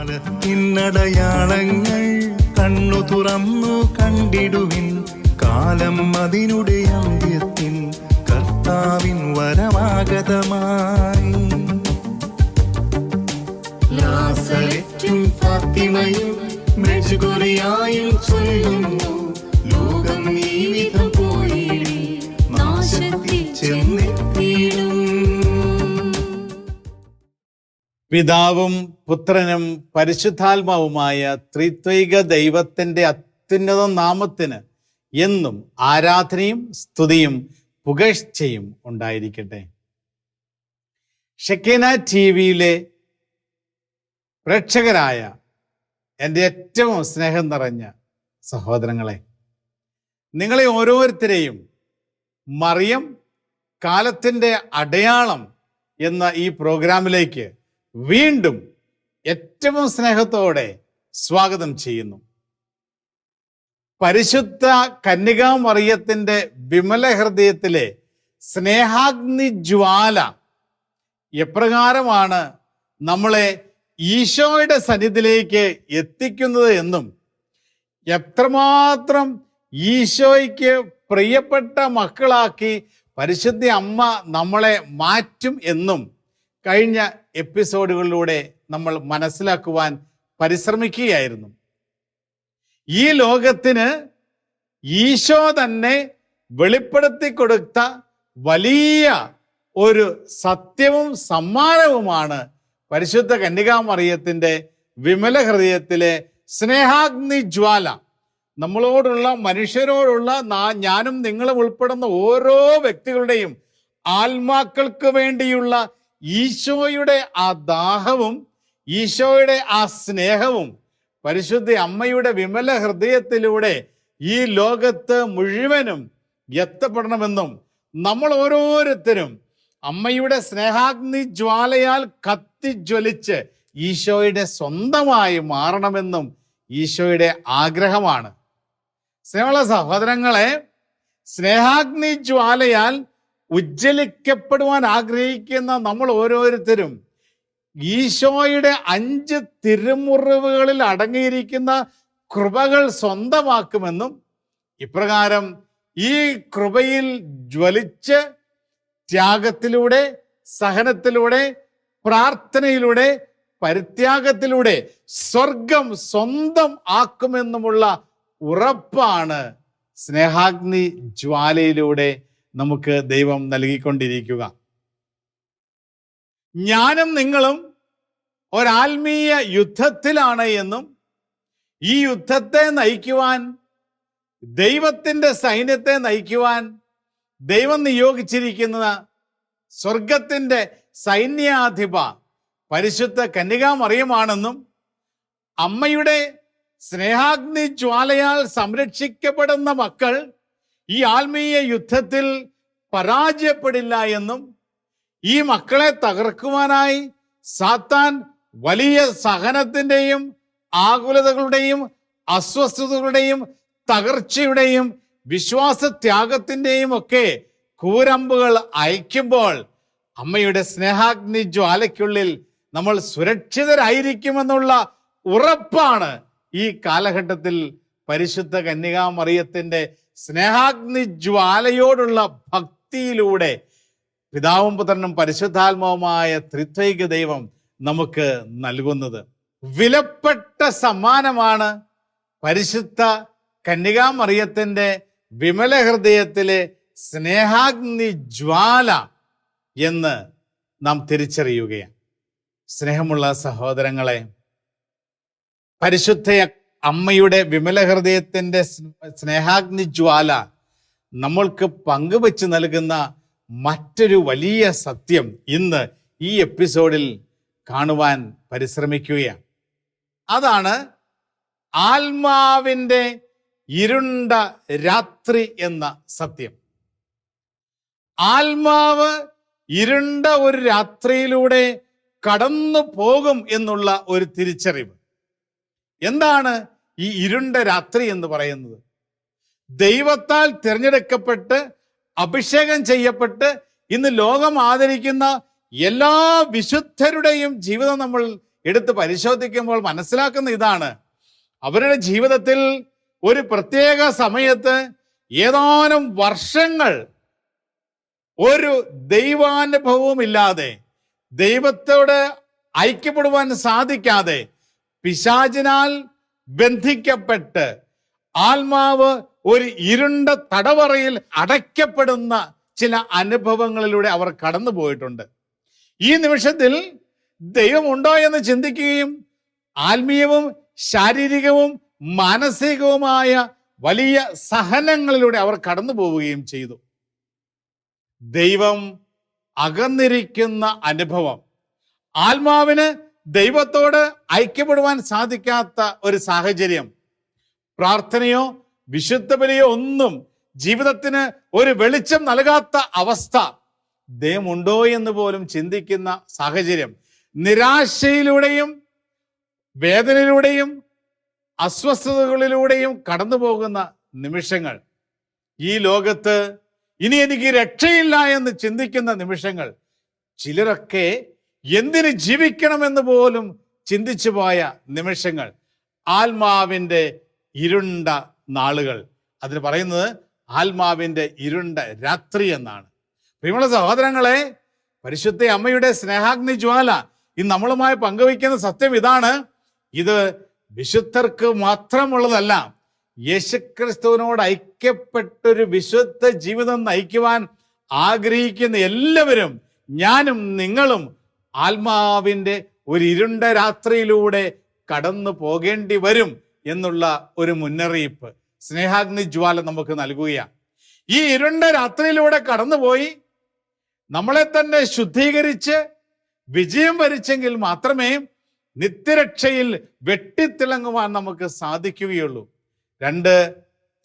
കാലത്തിനടയാളങ്ങൾ കണ്ണു തുറന്നു കണ്ടിടുവിൻ. കാലം അതിനുടെ അന്ത്യത്തിൽ കർത്താവിൻ വരമാഗതമായി ലാസരറ്റും ഫാത്തിമയും മെഴുകുറിയായും ചൊല്ലുന്നു. ലോകം ഈ വിധം പോയിടി. നാശത്തിൽ ചെന്നെത്തിയിടും. പിതാവും പുത്രനും പരിശുദ്ധാത്മാവുമായ ത്രിത്വൈക ദൈവത്തിന്റെ അത്യുന്നത നാമത്തിന് എന്നും ആരാധനയും സ്തുതിയും പുകഴ്ചയും ഉണ്ടായിരിക്കട്ടെ. ഷെക്കേന ടി വിയിലെ പ്രേക്ഷകരായ എന്റെ ഏറ്റവും സ്നേഹം നിറഞ്ഞ സഹോദരങ്ങളെ നിങ്ങളെ ഓരോരുത്തരെയും മറിയം കാലത്തിന്റെ അടയാളം എന്ന ഈ പ്രോഗ്രാമിലേക്ക് വീണ്ടും ഏറ്റവും സ്നേഹത്തോടെ സ്വാഗതം ചെയ്യുന്നു. പരിശുദ്ധ കന്യകാമറിയത്തിന്റെ വിമല ഹൃദയത്തിലെ സ്നേഹാഗ്നി ജ്വാല എപ്രകാരമാണ് നമ്മളെ ഈശോയുടെ സന്നിധിയിലേക്ക് എത്തിക്കുന്നത് എന്നും എത്രമാത്രം ഈശോയ്ക്ക് പ്രിയപ്പെട്ട മക്കളാക്കി പരിശുദ്ധ അമ്മ നമ്മളെ മാറ്റും എന്നും കഴിഞ്ഞ എപ്പിസോഡുകളിലൂടെ നമ്മൾ മനസ്സിലാക്കുവാൻ പരിശ്രമിക്കുകയായിരുന്നു. ഈ ലോകത്തിന് ഈശോ തന്നെ വെളിപ്പെടുത്തി കൊടുത്ത വലിയ ഒരു സത്യവും സമ്മാനവുമാണ് പരിശുദ്ധ കന്യകാമറിയത്തിന്റെ വിമല ഹൃദയത്തിലെ സ്നേഹാഗ്നി ജ്വാല. നമ്മളോടുള്ള മനുഷ്യരോടുള്ള ഞാനും നിങ്ങളും ഉൾപ്പെടുന്ന ഓരോ വ്യക്തികളുടെയും ആത്മാക്കൾക്ക് വേണ്ടിയുള്ള ഈശോയുടെ ആ ദാഹവും ഈശോയുടെ ആ സ്നേഹവും പരിശുദ്ധ അമ്മയുടെ വിമല ഹൃദയത്തിലൂടെ ഈ ലോകത്ത് മുഴുവനും എത്തപ്പെടണമെന്നും നമ്മൾ ഓരോരുത്തരും അമ്മയുടെ സ്നേഹാഗ്നി ജ്വാലയാൽ കത്തിജ്വലിച്ച് ഈശോയുടെ സ്വന്തമായി മാറണമെന്നും ഈശോയുടെ ആഗ്രഹമാണ്. സ്നേഹമുള്ള സഹോദരങ്ങളെ സ്നേഹാഗ്നി ജ്വാലയാൽ ഉജ്ജ്വലിക്കപ്പെടുവാൻ ആഗ്രഹിക്കുന്ന നമ്മൾ ഓരോരുത്തരും ഈശോയുടെ അഞ്ച് തിരുമുറിവുകളിൽ അടങ്ങിയിരിക്കുന്ന കൃപകൾ സ്വന്തമാക്കുമെന്നും ഇപ്രകാരം ഈ കൃപയിൽ ജ്വലിച്ച് ത്യാഗത്തിലൂടെ സഹനത്തിലൂടെ പ്രാർത്ഥനയിലൂടെ പരിത്യാഗത്തിലൂടെ സ്വർഗം സ്വന്തം ആക്കുമെന്നുമുള്ള ഉറപ്പാണ് സ്നേഹാഗ്നി ജ്വാലയിലൂടെ നമുക്ക് ദൈവം നൽകിക്കൊണ്ടിരിക്കുക. ഞാനും നിങ്ങളും ഒരാത്മീയ യുദ്ധത്തിലാണ് എന്നും ഈ യുദ്ധത്തെ നയിക്കുവാൻ ദൈവത്തിന്റെ സൈന്യത്തെ നയിക്കുവാൻ ദൈവം നിയോഗിച്ചിരിക്കുന്ന സ്വർഗത്തിന്റെ സൈന്യാധിപ പരിശുദ്ധ കന്യകാമറിയമാണെന്നും അമ്മയുടെ സ്നേഹാഗ്നി ജ്വാലയാൽ സംരക്ഷിക്കപ്പെടുന്ന മക്കൾ ഈ ആത്മീയ യുദ്ധത്തിൽ പരാജയപ്പെടില്ല എന്നും ഈ മക്കളെ തകർക്കുവാനായി സാത്താൻ വലിയ സഹനത്തിന്റെയും ആകുലതകളുടെയും അസ്വസ്ഥതകളുടെയും തകർച്ചയുടെയും വിശ്വാസത്യാഗത്തിന്റെയും ഒക്കെ കൂരമ്പുകൾ അയക്കുമ്പോൾ അമ്മയുടെ സ്നേഹാഗ്നി ജ്വാലയ്ക്കുള്ളിൽ നമ്മൾ സുരക്ഷിതരായിരിക്കുമെന്നുള്ള ഉറപ്പാണ് ഈ കാലഘട്ടത്തിൽ പരിശുദ്ധ കന്യകാമറിയത്തിന്റെ സ്നേഹാഗ്നി ജ്വാലയോടുള്ള ഭക്തിയിലൂടെ പിതാവും പുത്രനും പരിശുദ്ധാത്മാവുമായ ത്രിത്വൈക ദൈവം നമുക്ക് നൽകുന്നത്. വിലപ്പെട്ട സമ്മാനമാണ് പരിശുദ്ധ കന്യകാമറിയത്തിന്റെ വിമല ഹൃദയത്തിലെ സ്നേഹാഗ്നി ജ്വാല എന്ന് നാം തിരിച്ചറിയുകയാണ്. സ്നേഹമുള്ള സഹോദരങ്ങളെ പരിശുദ്ധ അമ്മയുടെ വിമല ഹൃദയത്തിന്റെ സ്നേഹാഗ്നി ജ്വാല നമ്മൾക്ക് പങ്കുവച്ച് നൽകുന്ന മറ്റൊരു വലിയ സത്യം ഇന്ന് ഈ എപ്പിസോഡിൽ കാണുവാൻ പരിശ്രമിക്കുകയാണ്. അതാണ് ആത്മാവിന്റെ ഇരുണ്ട രാത്രി എന്ന സത്യം. ആത്മാവ് ഇരുണ്ട ഒരു രാത്രിയിലൂടെ കടന്നു പോകും എന്നുള്ള ഒരു തിരിച്ചറിവ്. എന്താണ് ഈ ഇരുണ്ട രാത്രി എന്ന് പറയുന്നത്? ദൈവത്താൽ തിരഞ്ഞെടുക്കപ്പെട്ട് അഭിഷേകം ചെയ്യപ്പെട്ട് ഇന്ന് ലോകം ആദരിക്കുന്ന എല്ലാ വിശുദ്ധരുടെയും ജീവിതം നമ്മൾ എടുത്ത് പരിശോധിക്കുമ്പോൾ മനസ്സിലാക്കുന്ന ഇതാണ്. അവരുടെ ജീവിതത്തിൽ ഒരു പ്രത്യേക സമയത്ത് ഏതാനും വർഷങ്ങൾ ഒരു ദൈവാനുഭവവും ഇല്ലാതെ ദൈവത്തോട് ഐക്യപ്പെടുവാൻ സാധിക്കാതെ പിശാചിനാൽ ബന്ധിക്കപ്പെട്ട് ആത്മാവ് ഒരു ഇരുണ്ട തടവറയിൽ അടയ്ക്കപ്പെടുന്ന ചില അനുഭവങ്ങളിലൂടെ അവർ കടന്നു പോയിട്ടുണ്ട്. ഈ നിമിഷത്തിൽ ദൈവമുണ്ടോ എന്ന് ചിന്തിക്കുകയും ആത്മീയവും ശാരീരികവും മാനസികവുമായ വലിയ സഹനങ്ങളിലൂടെ അവർ കടന്നു പോവുകയും ചെയ്തു. ദൈവം അകന്നിരിക്കുന്ന അനുഭവം. ആത്മാവിന് ദൈവത്തോട് ഐക്യപ്പെടുവാൻ സാധിക്കാത്ത ഒരു സാഹചര്യം. പ്രാർത്ഥനയോ വിശുദ്ധ ബലിയോ ഒന്നും ജീവിതത്തിന് ഒരു വെളിച്ചം നൽകാത്ത അവസ്ഥ. ദൈവമുണ്ടോ എന്ന് പോലും ചിന്തിക്കുന്ന സാഹചര്യം. നിരാശയിലൂടെയും വേദനയിലൂടെയും അസ്വസ്ഥതകളിലൂടെയും കടന്നു പോകുന്ന നിമിഷങ്ങൾ. ഈ ലോകത്ത് ഇനി എനിക്ക് രക്ഷയില്ല എന്ന് ചിന്തിക്കുന്ന നിമിഷങ്ങൾ. ചിലരൊക്കെ എന്തിന് ജീവിക്കണമെന്ന് പോലും ചിന്തിച്ചു പോയ നിമിഷങ്ങൾ. ആത്മാവിന്റെ ഇരുണ്ട നാളുകൾ. അതിന് പറയുന്നത് ആത്മാവിന്റെ ഇരുണ്ട രാത്രി എന്നാണ്. പ്രിയമുള്ള സഹോദരങ്ങളെ പരിശുദ്ധ അമ്മയുടെ സ്നേഹാഗ്നി ജ്വാല ഇന്ന് നമ്മളുമായി പങ്കുവയ്ക്കുന്ന സത്യം ഇതാണ്. ഇത് വിശുദ്ധർക്ക് മാത്രമുള്ളതല്ല യേശുക്രിസ്തുവിനോട് ഐക്യപ്പെട്ടൊരു വിശുദ്ധ ജീവിതം നയിക്കുവാൻ ആഗ്രഹിക്കുന്ന എല്ലാവരും ഞാനും നിങ്ങളും ആത്മാവിന്റെ ഒരു ഇരുണ്ട രാത്രിയിലൂടെ കടന്നു പോകേണ്ടി വരും എന്നുള്ള ഒരു മുന്നറിയിപ്പ് സ്നേഹാഗ്നി ജ്വാല നമുക്ക് നൽകുകയാണ്. ഈ ഇരുണ്ട രാത്രിയിലൂടെ കടന്നുപോയി നമ്മളെ തന്നെ ശുദ്ധീകരിച്ച് വിജയം വരിച്ചെങ്കിൽ മാത്രമേ നിത്യരക്ഷയിൽ വെട്ടിത്തിളങ്ങുവാൻ നമുക്ക് സാധിക്കുകയുള്ളൂ. രണ്ട്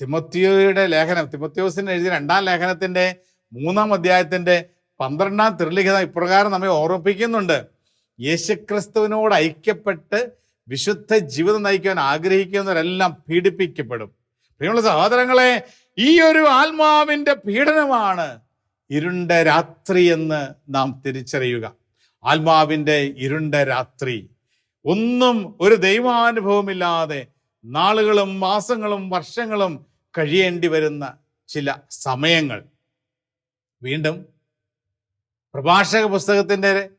തിമത്തിയോയുടെ ലേഖനം തിമത്തിയോസിന് എഴുതിയ രണ്ടാം ലേഖനത്തിന്റെ മൂന്നാം അധ്യായത്തിന്റെ പന്ത്രണ്ടാം തിരുലിഖിതം ഇപ്രകാരം നമ്മെ ഓർമ്മിപ്പിക്കുന്നുണ്ട്. യേശുക്രിസ്തുവിനോട് ഐക്യപ്പെട്ട് വിശുദ്ധ ജീവിതം നയിക്കാൻ ആഗ്രഹിക്കുന്നവരെല്ലാം പീഡിപ്പിക്കപ്പെടും. പ്രിയമുള്ള സഹോദരങ്ങളെ ഈ ഒരു ആത്മാവിന്റെ പീഡനമാണ് ഇരുണ്ട രാത്രി എന്ന് നാം തിരിച്ചറിയുക. ആത്മാവിന്റെ ഇരുണ്ട രാത്രി. ഒന്നും ഒരു ദൈവാനുഭവമില്ലാതെ നാളുകളും മാസങ്ങളും വർഷങ്ങളും കഴിയേണ്ടി വരുന്ന ചില സമയങ്ങൾ. വീണ്ടും പ്രഭാഷക പുസ്തകത്തിന്റെ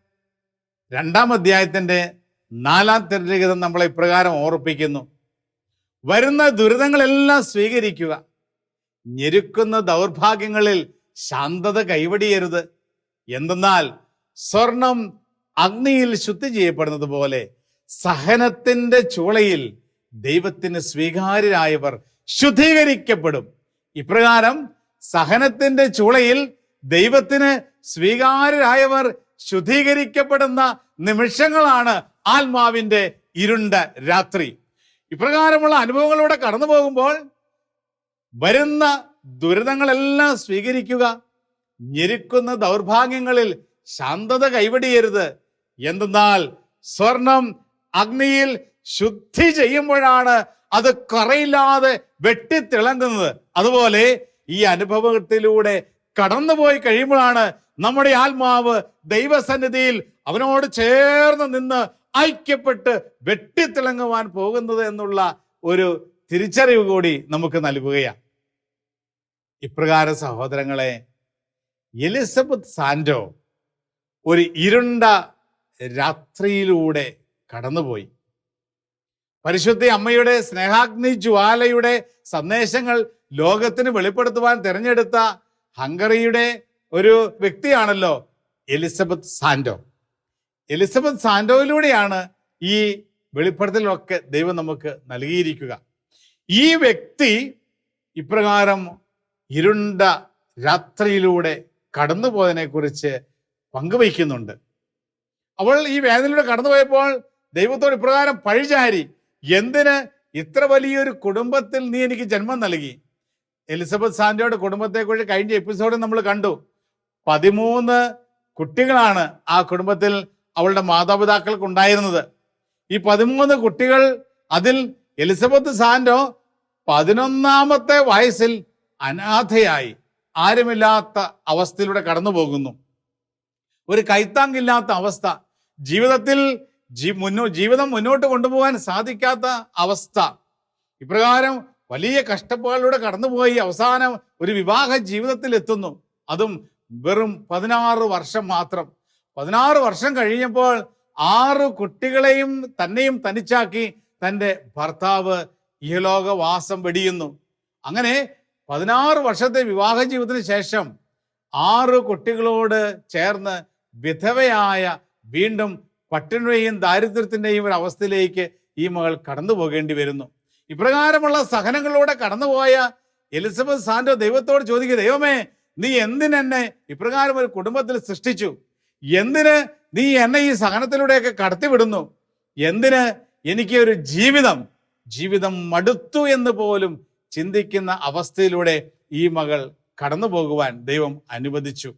രണ്ടാം അധ്യായത്തിന്റെ നാലാം തിരലിഖിതം നമ്മളെ ഇപ്രകാരം ഓർപ്പിക്കുന്നു. വരുന്ന ദുരിതങ്ങളെല്ലാം സ്വീകരിക്കുക. ഞെരുക്കുന്ന ദൗർഭാഗ്യങ്ങളിൽ ശാന്തത കൈവടിയരുത്. എന്തെന്നാൽ സ്വർണം അഗ്നിയിൽ ശുദ്ധി ചെയ്യപ്പെടുന്നത് പോലെ സഹനത്തിന്റെ ചൂളയിൽ ദൈവത്തിന് സ്വീകാര്യരായവർ ശുദ്ധീകരിക്കപ്പെടും. ഇപ്രകാരം സഹനത്തിന്റെ ചൂളയിൽ ദൈവത്തിന് സ്വീകാര്യരായവർ ശുദ്ധീകരിക്കപ്പെടുന്ന നിമിഷങ്ങളാണ് ആത്മാവിന്റെ ഇരുണ്ട രാത്രി. ഇപ്രകാരമുള്ള അനുഭവങ്ങളിലൂടെ കടന്നു പോകുമ്പോൾ വരുന്ന ദുരിതങ്ങളെല്ലാം സ്വീകരിക്കുക ഞെരുക്കുന്ന ദൗർഭാഗ്യങ്ങളിൽ ശാന്തത കൈവടിയരുത്. എന്തെന്നാൽ സ്വർണം അഗ്നിയിൽ ശുദ്ധി ചെയ്യുമ്പോഴാണ് അത് കറയില്ലാതെ വെട്ടിത്തിളങ്ങുന്നത്. അതുപോലെ ഈ അനുഭവത്തിലൂടെ കടന്നുപോയി കഴിയുമ്പോഴാണ് നമ്മുടെ ആത്മാവ് ദൈവസന്നിധിയിൽ അവനോട് ചേർന്ന് നിന്ന് ഐക്യപ്പെട്ട് വെട്ടിത്തിളങ്ങുവാൻ പോകുന്നത് എന്നുള്ള ഒരു തിരിച്ചറിവ് കൂടി നമുക്ക് നൽകുകയാണ്. ഇപ്രകാരം സഹോദരങ്ങളെ എലിസബത്ത് സാൻഡോ ഒരു ഇരുണ്ട രാത്രിയിലൂടെ കടന്നുപോയി. പരിശുദ്ധ അമ്മയുടെ സ്നേഹാഗ്നി ജ്വാലയുടെ സന്ദേശങ്ങൾ ലോകത്തിന് വെളിപ്പെടുത്തുവാൻ തിരഞ്ഞെടുത്ത ഹംഗറിയുടെ ഒരു വ്യക്തിയാണല്ലോ എലിസബത്ത് സാൻഡോ. എലിസബത്ത് സാൻഡോയിലൂടെയാണ് ഈ വെളിപ്പെടുത്തലൊക്കെ ദൈവം നമുക്ക് നൽകിയിരിക്കുക. ഈ വ്യക്തി ഇപ്രകാരം ഇരുണ്ട രാത്രിയിലൂടെ കടന്നുപോയതിനെ കുറിച്ച് പങ്കുവയ്ക്കുന്നുണ്ട്. അവൾ ഈ വേദനയിലൂടെ കടന്നുപോയപ്പോൾ ദൈവത്തോട് ഇപ്രകാരം പഴിചാരി എന്തിന് ഇത്ര വലിയൊരു കുടുംബത്തിൽ നീ എനിക്ക് ജന്മം നൽകി? എലിസബത്ത് സാന്റോയുടെ കുടുംബത്തെക്കുറിച്ച് കഴിഞ്ഞ എപ്പിസോഡ് നമ്മൾ കണ്ടു. പതിമൂന്ന് കുട്ടികളാണ് ആ കുടുംബത്തിൽ അവളുടെ മാതാപിതാക്കൾക്ക് ഉണ്ടായിരുന്നത്. ഈ പതിമൂന്ന് കുട്ടികൾ അതിൽ എലിസബത്ത് സാന്റോ പതിനൊന്നാമത്തെ വയസ്സിൽ അനാഥയായി. ആരുമില്ലാത്ത അവസ്ഥയിലൂടെ കടന്നു പോകുന്നു ഒരു കൈത്താങ്ങില്ലാത്ത അവസ്ഥ. ജീവിതത്തിൽ ജീവിതം മുന്നോട്ട് കൊണ്ടുപോകാൻ സാധിക്കാത്ത അവസ്ഥ. ഇപ്രകാരം വലിയ കഷ്ടപ്പാടിലൂടെ കടന്നുപോയി. അവസാനം ഒരു വിവാഹ ജീവിതത്തിൽ എത്തുന്നു അതും വെറും പതിനാറ് വർഷം മാത്രം. പതിനാറ് വർഷം കഴിഞ്ഞപ്പോൾ ആറ് കുട്ടികളെയും തന്നെയും തനിച്ചാക്കി തന്റെ ഭർത്താവ് ഇഹലോകവാസം വെടിയുന്നു. അങ്ങനെ പതിനാറ് വർഷത്തെ വിവാഹ ജീവിതത്തിന് ശേഷം ആറ് കുട്ടികളോട് ചേർന്ന് വിധവയായ വീണ്ടും പട്ടിണിയുടെയും ദാരിദ്ര്യത്തിന്റെയും ഒരു അവസ്ഥയിലേക്ക് ഈ മകൾ കടന്നു പോകേണ്ടി വരുന്നു. ഇപ്രകാരമുള്ള സഹനങ്ങളിലൂടെ കടന്നുപോയ എലിസബത്ത് സാന്റോ ദൈവത്തോട് ചോദിക്കുക ദൈവമേ നീ എന്തിനെന്നെ ഇപ്രകാരം ഒരു കുടുംബത്തിൽ സൃഷ്ടിച്ചു? എന്തിന് നീ എന്നെ ഈ സഹനത്തിലൂടെയൊക്കെ കടത്തിവിടുന്നു? എന്തിന് എനിക്ക് ഒരു ജീവിതം ജീവിതം മടുത്തു എന്ന് പോലും ചിന്തിക്കുന്ന അവസ്ഥയിലൂടെ ഈ മകൾ കടന്നു പോകുവാൻ ദൈവം അനുവദിച്ചു.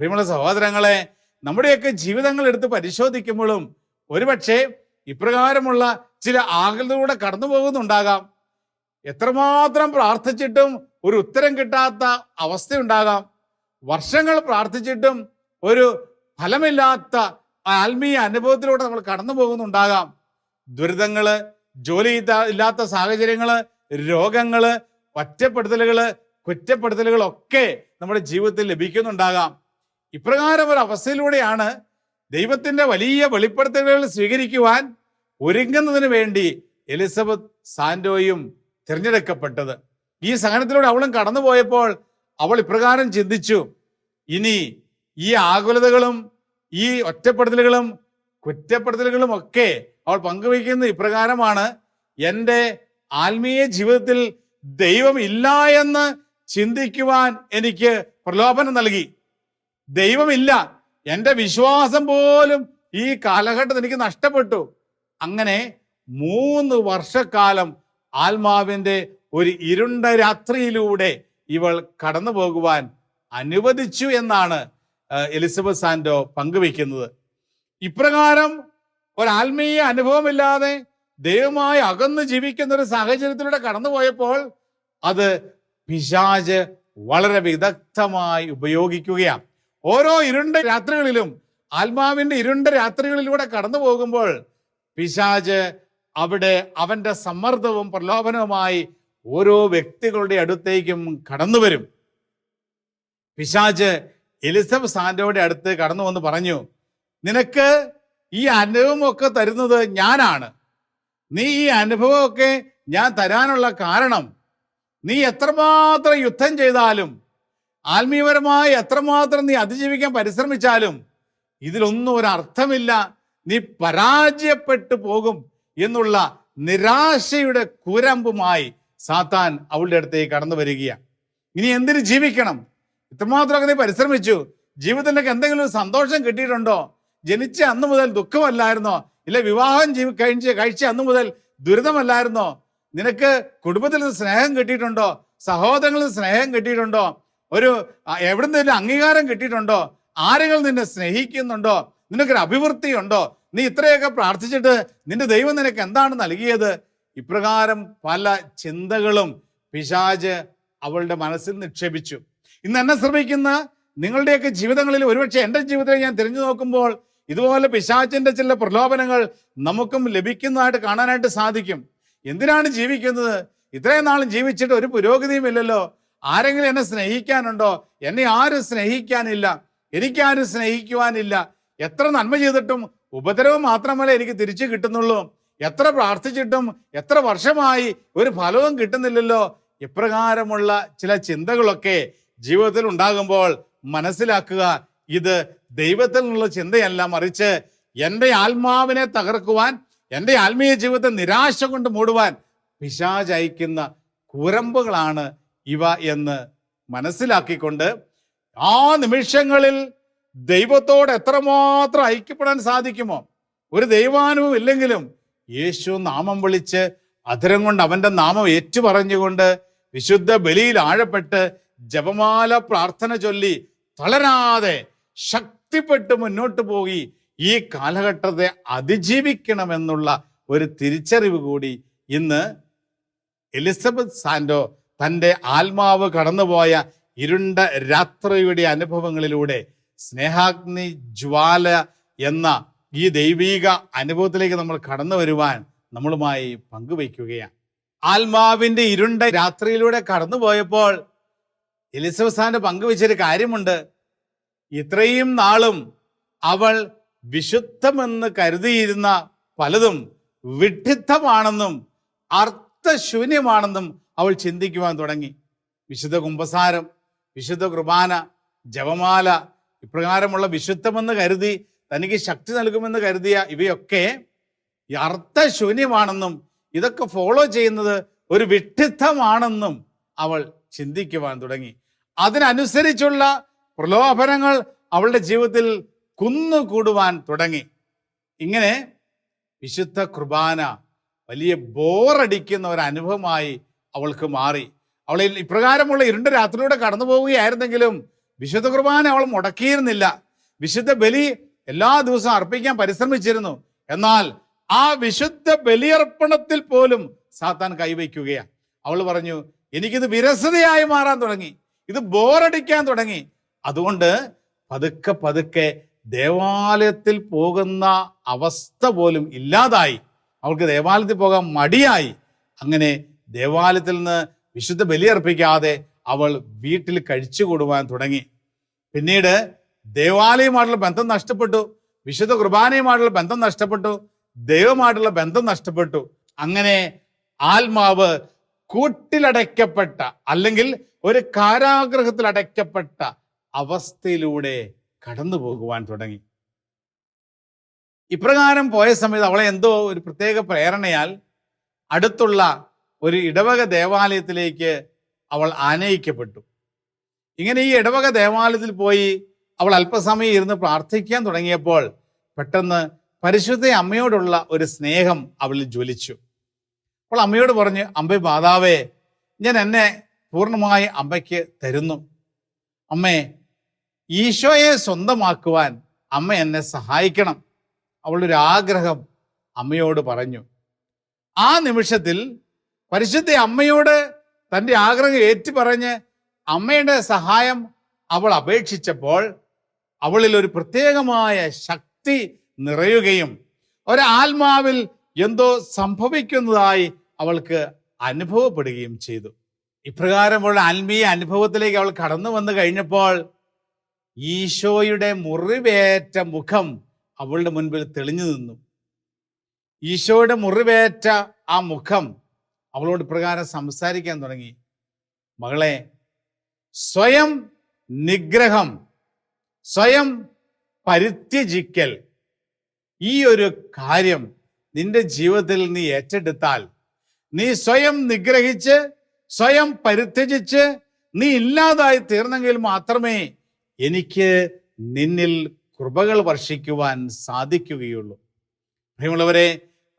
പ്രിയമുള്ള സഹോദരങ്ങളെ നമ്മുടെയൊക്കെ ജീവിതങ്ങൾ എടുത്ത് പരിശോധിക്കുമ്പോഴും ഒരുപക്ഷെ ഇപ്രകാരമുള്ള ചില ആകലൂടെ കടന്നു പോകുന്നുണ്ടാകാം. എത്രമാത്രം പ്രാർത്ഥിച്ചിട്ടും ഒരു ഉത്തരം കിട്ടാത്ത അവസ്ഥയുണ്ടാകാം. വർഷങ്ങൾ പ്രാർത്ഥിച്ചിട്ടും ഒരു ഫലമില്ലാത്ത ആത്മീയ അനുഭവത്തിലൂടെ നമ്മൾ കടന്നു പോകുന്നുണ്ടാകാം. ദുരിതങ്ങൾ ജോലി ഇല്ലാ- ഇല്ലാത്ത സാഹചര്യങ്ങൾ രോഗങ്ങൾ ഒറ്റപ്പെടുത്തലുകൾ കുറ്റപ്പെടുത്തലുകളൊക്കെ നമ്മുടെ ജീവിതത്തിൽ ലഭിക്കുന്നുണ്ടാകാം. ഇപ്രകാരം ഒരു അവസ്ഥയിലൂടെയാണ് ദൈവത്തിന്റെ വലിയ വെളിപ്പെടുത്തലുകൾ സ്വീകരിക്കുവാൻ ഒരുങ്ങുന്നതിന് വേണ്ടി എലിസബത്ത് സാന്റോയും തിരഞ്ഞെടുക്കപ്പെട്ടത്. ഈ സഹനത്തിലൂടെ അവളും കടന്നുപോയപ്പോൾ അവൾ ഇപ്രകാരം ചിന്തിച്ചു. ഇനി ഈ ആകുലതകളും ഈ ഒറ്റപ്പെടുത്തലുകളും കുറ്റപ്പെടുത്തലുകളും ഒക്കെ അവൾ പങ്കുവയ്ക്കുന്ന ഇപ്രകാരമാണ് എന്റെ ആത്മീയ ജീവിതത്തിൽ ദൈവം ഇല്ല എന്ന് ചിന്തിക്കുവാൻ എനിക്ക് പ്രലോഭനം നൽകി. ദൈവമില്ല എന്റെ വിശ്വാസം പോലും ഈ കാലഘട്ടത്തിൽ എനിക്ക് നഷ്ടപ്പെട്ടു. അങ്ങനെ മൂന്ന് വർഷക്കാലം ആത്മാവിന്റെ ഒരു ഇരുണ്ട രാത്രിയിലൂടെ ഇവൾ കടന്നു പോകുവാൻ അനുവദിച്ചു എന്നാണ് എലിസബത്ത് സാൻഡോ പങ്കുവെക്കുന്നത് ഇപ്രകാരം ഒരാത്മീയ അനുഭവമില്ലാതെ ദൈവമായി അകന്ന് ജീവിക്കുന്ന ഒരു സാഹചര്യത്തിലൂടെ കടന്നുപോയപ്പോൾ അത് പിശാജ് വളരെ വിദഗ്ധമായി ഉപയോഗിക്കുകയാണ്. ഓരോ ഇരുണ്ട രാത്രികളിലും ആത്മാവിന്റെ ഇരുണ്ട രാത്രികളിലൂടെ കടന്നു പോകുമ്പോൾ പിശാജ് അവിടെ അവന്റെ സമ്മർദ്ദവും പ്രലോഭനവുമായി ഓരോ വ്യക്തികളുടെ അടുത്തേക്കും കടന്നു വരും. പിശാജ് എലിസബത്ത് സാന്റോയുടെ അടുത്ത് കടന്നു വന്ന് പറഞ്ഞു നിനക്ക് ഈ അനുഭവമൊക്കെ തരുന്നത് ഞാനാണ്. നീ ഈ അനുഭവമൊക്കെ ഞാൻ തരാനുള്ള കാരണം നീ എത്രമാത്രം യുദ്ധം ചെയ്താലും ആത്മീയപരമായി എത്രമാത്രം നീ അതിജീവിക്കാൻ പരിശ്രമിച്ചാലും ഇതിലൊന്നും ഒരു അർത്ഥമില്ല. നീ പരാജയപ്പെട്ടു പോകും എന്നുള്ള നിരാശയുടെ കുരമ്പുമായി സാത്താൻ അവളുടെ അടുത്തേക്ക് കടന്നു വരികയാണ്. ഇനി എന്തിനു ജീവിക്കണം? ഇത്രമാത്രമൊക്കെ നീ പരിശ്രമിച്ചു. ജീവിതത്തിലേക്ക് എന്തെങ്കിലും സന്തോഷം കിട്ടിയിട്ടുണ്ടോ? ജനിച്ച അന്ന് മുതൽ ദുഃഖമല്ലായിരുന്നോ? ഇല്ല വിവാഹം ജീവി കഴിച്ച് കഴിച്ച അന്ന് മുതൽ ദുരിതമല്ലായിരുന്നോ? നിനക്ക് കുടുംബത്തിൽ നിന്ന് സ്നേഹം കിട്ടിയിട്ടുണ്ടോ? സഹോദരങ്ങളിൽ നിന്ന് സ്നേഹം കിട്ടിയിട്ടുണ്ടോ? ഒരു എവിടെ നിന്നും അംഗീകാരം കിട്ടിയിട്ടുണ്ടോ? ആരെങ്കിലും നിന്നെ സ്നേഹിക്കുന്നുണ്ടോ? നിനക്കൊരു അഭിവൃദ്ധി ഉണ്ടോ നീ ഇത്രയൊക്കെ പ്രാർത്ഥിച്ചിട്ട് നിന്റെ ദൈവം നിനക്ക് എന്താണ് നൽകിയത്? ഇപ്രകാരം പല ചിന്തകളും പിശാജ് അവളുടെ മനസ്സിൽ നിക്ഷേപിച്ചു. ഇന്ന് എന്നെ ശ്രമിക്കുന്ന നിങ്ങളുടെയൊക്കെ ജീവിതങ്ങളിൽ ഒരുപക്ഷെ എന്റെ ജീവിതത്തിൽ ഞാൻ തിരിഞ്ഞു നോക്കുമ്പോൾ ഇതുപോലെ പിശാചിന്റെ ചില പ്രലോഭനങ്ങൾ നമുക്കും ലഭിക്കുന്നതായിട്ട് കാണാനായിട്ട് സാധിക്കും. എന്തിനാണ് ജീവിക്കുന്നത്? ഇത്രയും നാളും ജീവിച്ചിട്ട് ഒരു പുരോഗതിയും ഇല്ലല്ലോ. ആരെങ്കിലും എന്നെ സ്നേഹിക്കാനുണ്ടോ? എന്നെ ആരും സ്നേഹിക്കാനില്ല. എനിക്കാരും സ്നേഹിക്കുവാനില്ല. എത്ര നന്മ ചെയ്തിട്ടും ഉപദ്രവം മാത്രമല്ല എനിക്ക് തിരിച്ചു കിട്ടുന്നുള്ളൂ? എത്ര പ്രാർത്ഥിച്ചിട്ടും എത്ര വർഷമായി ഒരു ഫലവും കിട്ടുന്നില്ലല്ലോ? ഇപ്രകാരമുള്ള ചില ചിന്തകളൊക്കെ ജീവിതത്തിൽ ഉണ്ടാകുമ്പോൾ മനസ്സിലാക്കുക. ഇത് ദൈവത്തിൽ നിന്നുള്ള ചിന്തയല്ല. മറിച്ച് എന്റെ ആത്മാവിനെ തകർക്കുവാൻ എന്റെ ആത്മീയ ജീവിതത്തെ നിരാശ കൊണ്ട് മൂടുവാൻ പിശാജ് കുരമ്പുകളാണ് ഇവ എന്ന് മനസ്സിലാക്കിക്കൊണ്ട് ആ നിമിഷങ്ങളിൽ ദൈവത്തോട് എത്രമാത്രം ഐക്യപ്പെടാൻ സാധിക്കുമോ? ഒരു ദൈവാനുഭവം ഇല്ലെങ്കിലും യേശു നാമം വിളിച്ച് അധരം കൊണ്ട് അവന്റെ നാമം ഏറ്റുപറഞ്ഞുകൊണ്ട് വിശുദ്ധ ബലിയിൽ ആഴപ്പെട്ട് ജപമാല പ്രാർത്ഥന ചൊല്ലി തളരാതെ ശക്തിപ്പെട്ട് മുന്നോട്ട് പോയി ഈ കാലഘട്ടത്തെ അതിജീവിക്കണമെന്നുള്ള ഒരു തിരിച്ചറിവ് കൂടി ഇന്ന് എലിസബത്ത് സാന്റോ തന്റെ ആത്മാവ് കടന്നുപോയ ഇരുണ്ട രാത്രിയുടെ അനുഭവങ്ങളിലൂടെ സ്നേഹാഗ്നി ജ്വാല എന്ന ഈ ദൈവീക അനുഭവത്തിലേക്ക് നമ്മൾ കടന്നു വരുവാൻ നമ്മളുമായി പങ്കുവയ്ക്കുകയാണ്. ആത്മാവിന്റെ ഇരുണ്ട രാത്രിയിലൂടെ കടന്നുപോയപ്പോൾ പോയപ്പോൾ എലിസബസാന്റെ പങ്കുവെച്ചൊരു കാര്യമുണ്ട്. ഇത്രയും നാളും അവൾ വിശുദ്ധമെന്ന് കരുതിയിരുന്ന പലതും വിഡ്ഢിത്തമാണെന്നും അർത്ഥശൂന്യമാണെന്നും അവൾ ചിന്തിക്കുവാൻ തുടങ്ങി. വിശുദ്ധ കുംഭസാരം വിശുദ്ധ കുർബാന ജപമാല ഇപ്രകാരമുള്ള വിശുദ്ധമെന്ന് കരുതി തനിക്ക് ശക്തി നൽകുമെന്ന് കരുതിയ ഇവയൊക്കെ അർത്ഥശൂന്യമാണെന്നും ഇതൊക്കെ ഫോളോ ചെയ്യുന്നത് ഒരു വിഡ്ഢിത്തമാണെന്നും അവൾ ചിന്തിക്കുവാൻ തുടങ്ങി. അതിനനുസരിച്ചുള്ള പ്രലോഭനങ്ങൾ അവളുടെ ജീവിതത്തിൽ കുന്നുകൂടുവാൻ തുടങ്ങി. ഇങ്ങനെ വിശുദ്ധ കുർബാന വലിയ ബോറടിക്കുന്ന ഒരു അനുഭവമായി അവൾക്ക് മാറി. അവളെ ഇപ്രകാരമുള്ള ഇരുണ്ട രാത്രിയിലൂടെ കടന്നു പോവുകയായിരുന്നെങ്കിലും വിശുദ്ധ കുർബാന അവൾ മുടക്കിയിരുന്നില്ല. വിശുദ്ധ ബലി എല്ലാ ദിവസവും അർപ്പിക്കാൻ പരിശ്രമിച്ചിരുന്നു. എന്നാൽ ആ വിശുദ്ധ ബലിയർപ്പണത്തിൽ പോലും സാത്താൻ കൈവയ്ക്കുകയാണ്. അവൾ പറഞ്ഞു എനിക്കിത് വിരസതയായി മാറാൻ തുടങ്ങി. ഇത് ബോറടിക്കാൻ തുടങ്ങി. അതുകൊണ്ട് പതുക്കെ പതുക്കെ ദേവാലയത്തിൽ പോകുന്ന അവസ്ഥ പോലും ഇല്ലാതായി. അവൾക്ക് ദേവാലയത്തിൽ പോകാൻ മടിയായി. അങ്ങനെ ദേവാലയത്തിൽ നിന്ന് വിശുദ്ധ ബലിയർപ്പിക്കാതെ അവൾ വീട്ടിൽ കഴിച്ചു കൂടുവാൻ തുടങ്ങി. പിന്നീട് ദേവാലയമായിട്ടുള്ള ബന്ധം നഷ്ടപ്പെട്ടു. വിശുദ്ധ കുർബാനയുമായിട്ടുള്ള ബന്ധം നഷ്ടപ്പെട്ടു. ദൈവമായിട്ടുള്ള ബന്ധം നഷ്ടപ്പെട്ടു. അങ്ങനെ ആത്മാവ് കൂട്ടിലടയ്ക്കപ്പെട്ട അല്ലെങ്കിൽ ഒരു കാരാഗ്രഹത്തിൽ അടയ്ക്കപ്പെട്ട അവസ്ഥയിലൂടെ കടന്നു പോകുവാൻ തുടങ്ങി. ഇപ്രകാരം പോയ സമയത്ത് അവളെ എന്തോ ഒരു പ്രത്യേക പ്രേരണയാൽ അടുത്തുള്ള ഒരു ഇടവക ദേവാലയത്തിലേക്ക് അവൾ ആനയിക്കപ്പെട്ടു. ഇങ്ങനെ ഈ ഇടവക ദേവാലയത്തിൽ പോയി അവൾ അല്പസമയം ഇരുന്ന് പ്രാർത്ഥിക്കാൻ തുടങ്ങിയപ്പോൾ പെട്ടെന്ന് പരിശുദ്ധ അമ്മയോടുള്ള ഒരു സ്നേഹം അവളിൽ ജ്വലിച്ചു. അപ്പോൾ അമ്മയോട് പറഞ്ഞു അമ്പ മാതാവേ ഞാൻ എന്നെ പൂർണമായി അമ്മയ്ക്ക് തരുന്നു. അമ്മേ ഈശോയെ സ്വന്തമാക്കുവാൻ അമ്മ എന്നെ സഹായിക്കണം. അവളുടെ ആഗ്രഹം അമ്മയോട് പറഞ്ഞു. ആ നിമിഷത്തിൽ പരിശുദ്ധ അമ്മയോട് തന്റെ ആഗ്രഹം ഏറ്റുപറഞ്ഞ് അമ്മയുടെ സഹായം അവൾ അപേക്ഷിച്ചപ്പോൾ അവളിൽ ഒരു പ്രത്യേകമായ ശക്തി നിറയുകയും ഒരാത്മാവിൽ എന്തോ സംഭവിക്കുന്നതായി അവൾക്ക് അനുഭവപ്പെടുകയും ചെയ്തു. ഇപ്രകാരമുള്ള ആത്മീയ അനുഭവത്തിലേക്ക് അവൾ കടന്നു വന്നു കഴിഞ്ഞപ്പോൾ ഈശോയുടെ മുറിവേറ്റ മുഖം അവളുടെ മുൻപിൽ തെളിഞ്ഞു നിന്നു. ഈശോയുടെ മുറിവേറ്റ ആ മുഖം അവളോട് പ്രകാരം സംസാരിക്കാൻ തുടങ്ങി. മകളെ സ്വയം നിഗ്രഹം സ്വയം പരിത്യജിക്കൽ ഈ ഒരു കാര്യം നിന്റെ ജീവിതത്തിൽ നീ ഏറ്റെടുത്താൽ നീ സ്വയം നിഗ്രഹിച്ച് സ്വയം പരിത്യജിച്ച് നീ ഇല്ലാതായി തീർന്നെങ്കിൽ മാത്രമേ എനിക്ക് നിന്നിൽ കൃപകൾ വർഷിക്കുവാൻ സാധിക്കുകയുള്ളൂ. പ്രിയമുള്ളവരെ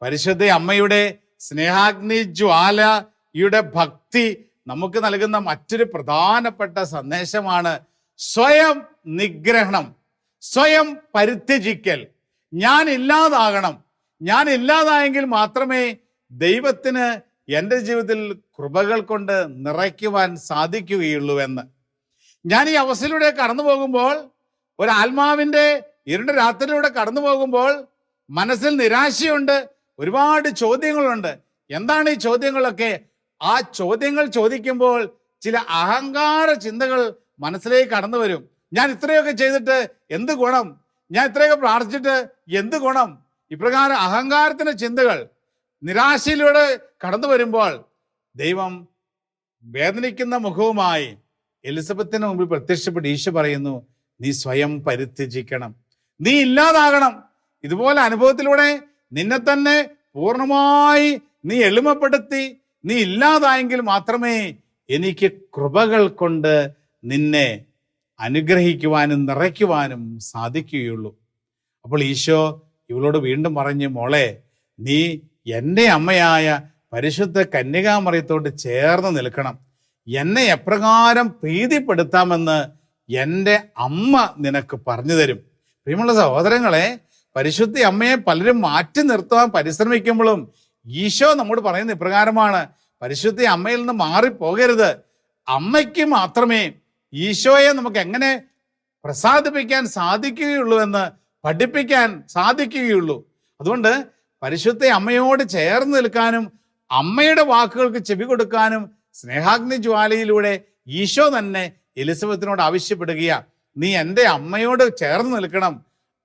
പരിശുദ്ധ അമ്മയുടെ സ്നേഹാഗ്നി ജ്വാലയുടെ ഭക്തി നമുക്ക് നൽകുന്ന മറ്റൊരു പ്രധാനപ്പെട്ട സന്ദേശമാണ് സ്വയം നിഗ്രഹണം സ്വയം പരിത്യജിക്കൽ. ഞാൻ ഇല്ലാതാകണം. ഞാൻ ഇല്ലാതായെങ്കിൽ മാത്രമേ ദൈവത്തിന് എന്റെ ജീവിതത്തിൽ കൃപകൾ കൊണ്ട് നിറയ്ക്കുവാൻ സാധിക്കുകയുള്ളൂ എന്ന്. ഞാൻ ഈ അവസ്ഥയിലൂടെ കടന്നു പോകുമ്പോൾ ഒരു ആത്മാവിന്റെ ഇരുണ്ട രാത്രിയിലൂടെ കടന്നു പോകുമ്പോൾ മനസ്സിൽ നിരാശയുണ്ട്. ഒരുപാട് ചോദ്യങ്ങളുണ്ട്. എന്താണ് ഈ ചോദ്യങ്ങളൊക്കെ? ആ ചോദ്യങ്ങൾ ചോദിക്കുമ്പോൾ ചില അഹങ്കാര ചിന്തകൾ മനസ്സിലേക്ക് കടന്നു വരും. ഞാൻ ഇത്രയൊക്കെ ചെയ്തിട്ട് എന്ത് ഗുണം? ഞാൻ ഇത്രയൊക്കെ പ്രാർത്ഥിച്ചിട്ട് എന്ത് ഗുണം? ഇപ്രകാരം അഹങ്കാരത്തിന്റെ ചിന്തകൾ നിരാശയിലൂടെ കടന്നു വരുമ്പോൾ ദൈവം വേദനിക്കുന്ന മുഖവുമായി എലിസബത്തിന് മുമ്പിൽ പ്രത്യക്ഷപ്പെട്ട് ഈശോ പറയുന്നു നീ സ്വയം പരിത്യജിക്കണം. നീ ഇല്ലാതാകണം. ഇതുപോലെ അനുഭവത്തിലൂടെ നിന്നെ തന്നെ പൂർണമായി നീ എളിമപ്പെടുത്തി നീ ഇല്ലാതായെങ്കിൽ മാത്രമേ എനിക്ക് കൃപകൾ കൊണ്ട് നിന്നെ അനുഗ്രഹിക്കുവാനും നിറയ്ക്കുവാനും സാധിക്കുകയുള്ളൂ. അപ്പോൾ ഈശോ ഇവളോട് വീണ്ടും പറഞ്ഞു മോളെ നീ എന്റെ അമ്മയായ പരിശുദ്ധ കന്യകാമറിയത്തോട് ചേർന്ന് നിൽക്കണം. എന്നെ എപ്രകാരം പ്രീതിപ്പെടുത്താമെന്ന് എന്റെ അമ്മ നിനക്ക് പറഞ്ഞു തരും. പ്രിയമുള്ള സഹോദരങ്ങളെ പരിശുദ്ധ അമ്മയെ പലരും മാറ്റി നിർത്തുവാൻ പരിശ്രമിക്കുമ്പോഴും ഈശോ നമ്മോട് പറയുന്ന ഇപ്രകാരമാണ് പരിശുദ്ധി അമ്മയിൽ നിന്ന് മാറിപ്പോകരുത്. അമ്മയ്ക്ക് മാത്രമേ ഈശോയെ നമുക്ക് എങ്ങനെ പ്രസാദിപ്പിക്കാൻ സാധിക്കുകയുള്ളൂ എന്ന് പഠിപ്പിക്കാൻ സാധിക്കുകയുള്ളൂ. അതുകൊണ്ട് പരിശുദ്ധ അമ്മയോട് ചേർന്ന് നിൽക്കാനും അമ്മയുടെ വാക്കുകൾക്ക് ചെവി കൊടുക്കാനും സ്നേഹാഗ്നി ജ്വാലയിലൂടെ ഈശോ തന്നെ എലിസബത്തിനോട് ആവശ്യപ്പെടുകയാണ് നീ എന്റെ അമ്മയോട് ചേർന്ന് നിൽക്കണം.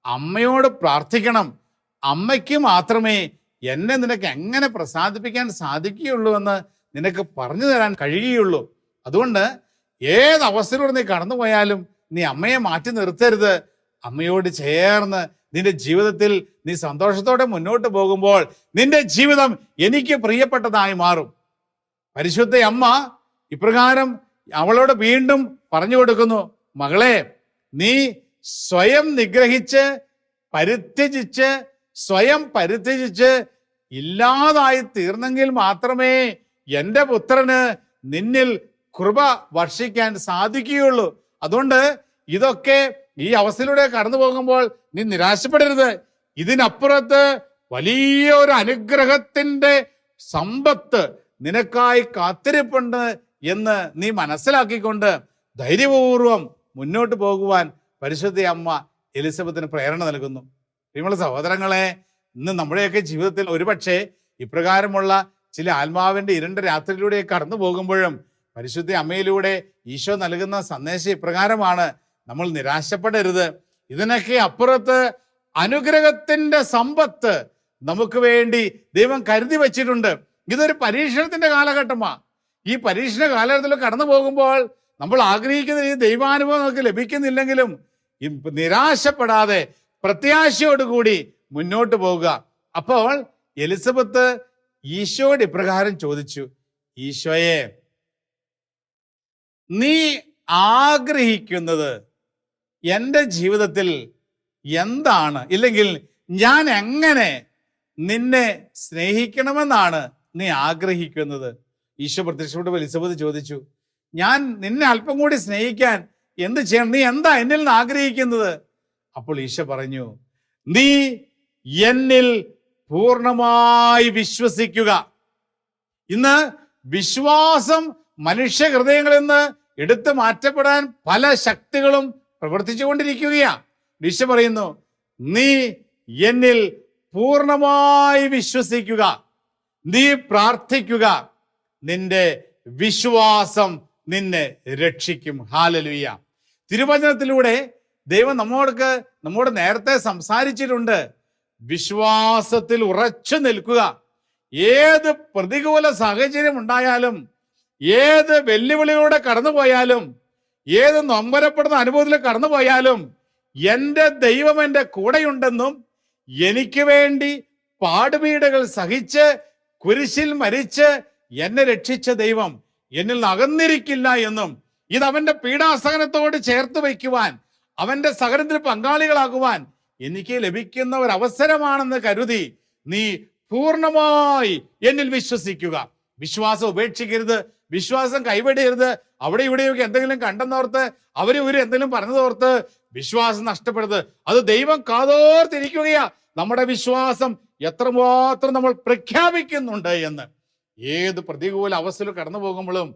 അമ്മയോട് പ്രാർത്ഥിക്കണം. അമ്മയ്ക്ക് മാത്രമേ എന്നെ നിനക്ക് എങ്ങനെ പ്രസാദിപ്പിക്കാൻ സാധിക്കുകയുള്ളൂ എന്ന് നിനക്ക് പറഞ്ഞു തരാൻ കഴിയുകയുള്ളൂ. അതുകൊണ്ട് ഏത് അവസരവും നീ കടന്നുപോയാലും നീ അമ്മയെ മാറ്റി നിർത്തരുത്. അമ്മയോട് ചേർന്ന് നിന്റെ ജീവിതത്തിൽ നീ സന്തോഷത്തോടെ മുന്നോട്ട് പോകുമ്പോൾ നിന്റെ ജീവിതം എനിക്ക് പ്രിയപ്പെട്ടതായി മാറും. പരിശുദ്ധ അമ്മ ഇപ്രകാരം അവളോട് വീണ്ടും പറഞ്ഞു കൊടുക്കുന്നു മകളെ നീ സ്വയം നിഗ്രഹിച്ച് പരിത്യജിച്ച് സ്വയം പരിത്യജിച്ച് ഇല്ലാതായി തീർന്നെങ്കിൽ മാത്രമേ എന്റെ പുത്രന് നിന്നിൽ കൃപ വർഷിക്കാൻ സാധിക്കുകയുള്ളൂ. അതുകൊണ്ട് ഇതൊക്കെ ഈ അവസ്ഥയിലൂടെ കടന്നു പോകുമ്പോൾ നീ നിരാശപ്പെടരുത്. ഇതിനപ്പുറത്ത് വലിയ ഒരു അനുഗ്രഹത്തിന്റെ സമ്പത്ത് നിനക്കായി കാത്തിരിപ്പുണ്ട് എന്ന് നീ മനസ്സിലാക്കിക്കൊണ്ട് ധൈര്യപൂർവം മുന്നോട്ട് പോകുവാൻ പരിശുദ്ധ അമ്മ എലിസബത്തിന് പ്രേരണ നൽകുന്നു. പ്രിയമുള്ള സഹോദരങ്ങളെ ഇന്ന് നമ്മുടെയൊക്കെ ജീവിതത്തിൽ ഒരുപക്ഷെ ഇപ്രകാരമുള്ള ചില ആത്മാവിന്റെ ഇരുണ്ട രാത്രിയിലൂടെ കടന്നു പോകുമ്പോഴും പരിശുദ്ധ അമ്മയിലൂടെ ഈശോ നൽകുന്ന സന്ദേശം ഇപ്രകാരമാണ് നമ്മൾ നിരാശപ്പെടരുത്. ഇതിനൊക്കെ അപ്പുറത്ത് അനുഗ്രഹത്തിന്റെ സമ്പത്ത് നമുക്ക് വേണ്ടി ദൈവം കരുതി വച്ചിട്ടുണ്ട്. ഇതൊരു പരീക്ഷണത്തിന്റെ കാലഘട്ടമാണ് ഈ പരീക്ഷണ കാലഘട്ടത്തിൽ കടന്നു പോകുമ്പോൾ നമ്മൾ ആഗ്രഹിക്കുന്ന ഈ ദൈവാനുഭവം നമുക്ക് ലഭിക്കുന്നില്ലെങ്കിലും നിരാശപ്പെടാതെ പ്രത്യാശയോടുകൂടി മുന്നോട്ട് പോവുക. അപ്പോൾ എലിസബത്ത് ഈശോയുടെ ഇപ്രകാരം ചോദിച്ചു ഈശോയെ നീ ആഗ്രഹിക്കുന്നത് എന്റെ ജീവിതത്തിൽ എന്താണ്? ഇല്ലെങ്കിൽ ഞാൻ എങ്ങനെ നിന്നെ സ്നേഹിക്കണമെന്നാണ് നീ ആഗ്രഹിക്കുന്നത്? ഈശോ പ്രത്യക്ഷപ്പെട്ടപ്പോൾ എലിസബത്ത് ചോദിച്ചു ഞാൻ നിന്നെ അല്പം കൂടി സ്നേഹിക്കാൻ എന്ത് ചെയ്യണം? നീ എന്താ എന്നിൽ നിന്ന് ആഗ്രഹിക്കുന്നത്? അപ്പോൾ ഈശ പറഞ്ഞു നീ എന്നിൽ പൂർണമായി വിശ്വസിക്കുക. ഇന്ന് വിശ്വാസം മനുഷ്യ ഹൃദയങ്ങളിൽ നിന്ന് എടുത്തു മാറ്റപ്പെടാൻ പല ശക്തികളും പ്രവർത്തിച്ചുകൊണ്ടിരിക്കുകയാണ് ഈശ പറയുന്നു നീ എന്നിൽ പൂർണമായി വിശ്വസിക്കുക. നീ പ്രാർത്ഥിക്കുക. നിന്റെ വിശ്വാസം നിന്നെ രക്ഷിക്കും. ഹാലലുയ്യ തിരുവചനത്തിലൂടെ ദൈവം നമ്മോടൊക്കെ നമ്മോട് നേരത്തെ സംസാരിച്ചിട്ടുണ്ട്. വിശ്വാസത്തിൽ ഉറച്ചു നിൽക്കുക. ഏത് പ്രതികൂല സാഹചര്യം ഉണ്ടായാലും ഏത് വെല്ലുവിളികളുടെ കടന്നുപോയാലും ഏത് നൊമ്പരപ്പെടുന്ന അനുഭവത്തിൽ കടന്നുപോയാലും എന്റെ ദൈവം എന്റെ കൂടെയുണ്ടെന്നും എനിക്ക് വേണ്ടി പാടുപീടുകൾ സഹിച്ച് കുരിശിൽ മരിച്ച് എന്നെ രക്ഷിച്ച ദൈവം എന്നിൽ നിന്ന് അകന്നിരിക്കില്ല എന്നും ഇത് അവന്റെ പീഡാസഹനത്തോട് ചേർത്ത് വയ്ക്കുവാൻ അവന്റെ സഹനത്തിന് പങ്കാളികളാകുവാൻ എനിക്ക് ലഭിക്കുന്ന ഒരു അവസരമാണെന്ന് കരുതി നീ പൂർണമായി എന്നിൽ വിശ്വസിക്കുക. വിശ്വാസം ഉപേക്ഷിക്കരുത് വിശ്വാസം കൈവിടരുത്. അവിടെ ഇവിടെയൊക്കെ എന്തെങ്കിലും കണ്ടെന്നോർത്ത് അവർ ഇവർ എന്തെങ്കിലും പറഞ്ഞതോർത്ത് വിശ്വാസം നഷ്ടപ്പെടരുത് അത് ദൈവം കാതോർത്തിരിക്കുകയാ. നമ്മുടെ വിശ്വാസം എത്രമാത്രം നമ്മൾ പ്രഖ്യാപിക്കുന്നുണ്ട് എന്ന്. ഏത് പ്രതികൂല അവസ്ഥയിൽ കടന്നു പോകുമ്പോഴും